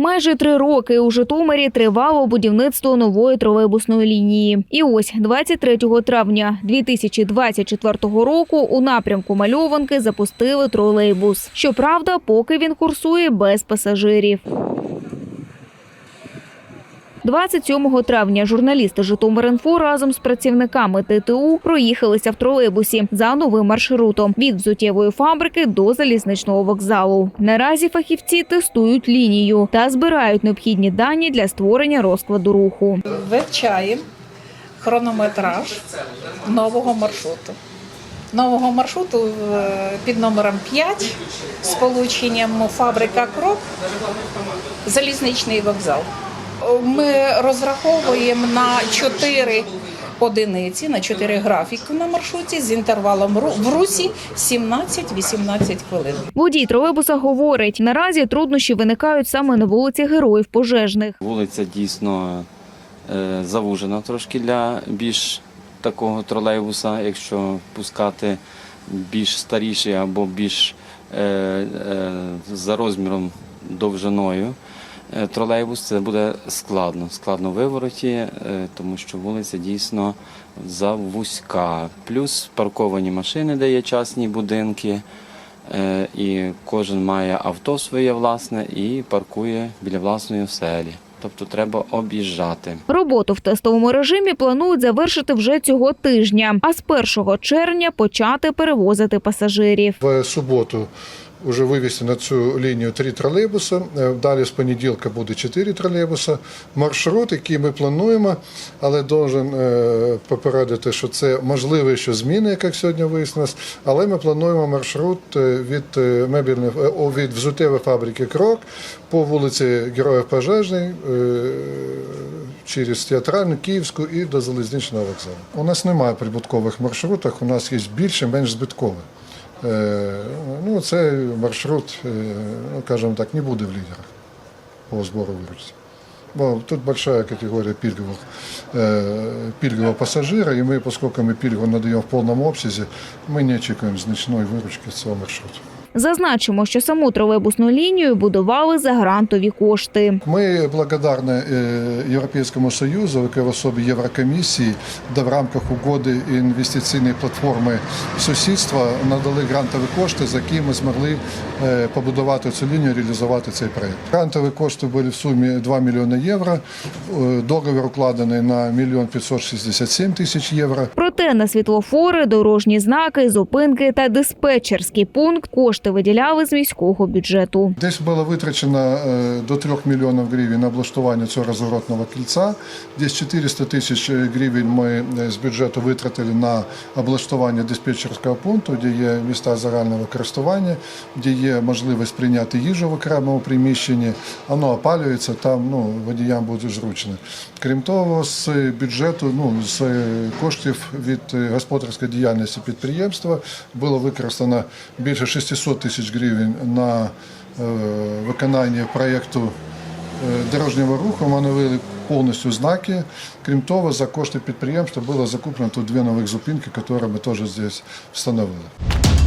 Майже три роки у Житомирі тривало будівництво нової тролейбусної лінії. І ось 23 травня 2024 року у напрямку Мальованки запустили тролейбус. Щоправда, поки він курсує без пасажирів. 27 травня журналісти Житомир.Інфо разом з працівниками ТТУ проїхалися в тролейбусі за новим маршрутом від взуттєвої фабрики до залізничного вокзалу. Наразі фахівці тестують лінію та збирають необхідні дані для створення розкладу руху. вивчаємо хронометраж нового маршруту. Нового маршруту е, під номером 5 з полученням фабрика Крок, залізничний вокзал. Ми розраховуємо на 4 одиниці, на 4 графіки на маршруті з інтервалом ру- в русі 17-18 хвилин. Водій тролейбуса говорить, наразі труднощі виникають саме на вулиці Героїв Пожежних. Вулиця дійсно е, завужена трошки для більш такого тролейбуса, якщо пускати більш старіший або більш е, е, за розміром довжиною. Е, Тролейбус це буде складно, складно в вивороті, е, тому що вулиця дійсно завузька. Плюс парковані машини, де є частні будинки, е, і кожен має авто своє власне і паркує біля власної оселі. Тобто треба об'їжджати. Роботу в тестовому режимі планують завершити вже цього тижня, а з 1 червня почати перевозити пасажирів. В суботу вже вивезти на цю лінію три тролейбуси. Е, Далі з понеділка буде чотири тролейбуси. Маршрут, який ми плануємо, але должен е, попередити, що це можливо, що зміни, як сьогодні вияснилось. Але ми плануємо маршрут е, від мебільної е, від взуттєвої фабрики Крок по вулиці Героїв Пожежний. Через театральну, київську і до залізничного вокзалу. У нас немає прибуткових маршрутів, у нас є більше, менш збиткові. Е, Ну, це маршрут, е, ну, скажімо так, не буде в лідерах по збору виручки. Бо тут большая категория пільгових, э, пільгового пассажира, и мы, поскольку мы пільгу надаем в полном обсязі, ми не очікуємо значної виручки з цього маршруту. Зазначимо, що саму тролейбусну лінію будували за грантові кошти. Ми благодарні е, Європейському Союзу, яке в особі Єврокомісії, де в рамках угоди інвестиційної платформи сусідства надали грантові кошти, за які ми змогли е, побудувати цю лінію, реалізувати цей проєкт. Грантові кошти були в сумі 2 мільйони євро. Е, Договір укладений на 1 мільйон 567 тисяч євро. Проте на світлофори, дорожні знаки, зупинки та диспетчерський пункт кошти виділяли з міського бюджету. Десь було витрачено е, до 3 мільйонів гривень на облаштування цього розворотного кільця. Десь 400 тисяч гривень ми е, з бюджету витратили на облаштування диспетчерського пункту, де є міста загального користування, де є можливість прийняти їжу в окремому приміщенні. Воно опалюється, там ну, водіям буде зручно. Крім того, з бюджету, ну, з коштів від е, господарської діяльності підприємства було використано більше 600 тисяч гривень на е, виконання проєкту е, дорожнього руху. Ми повністю знаки. Крім того, за кошти підприємства було закуплено тут дві нових зупинки, які ми теж здесь встановили.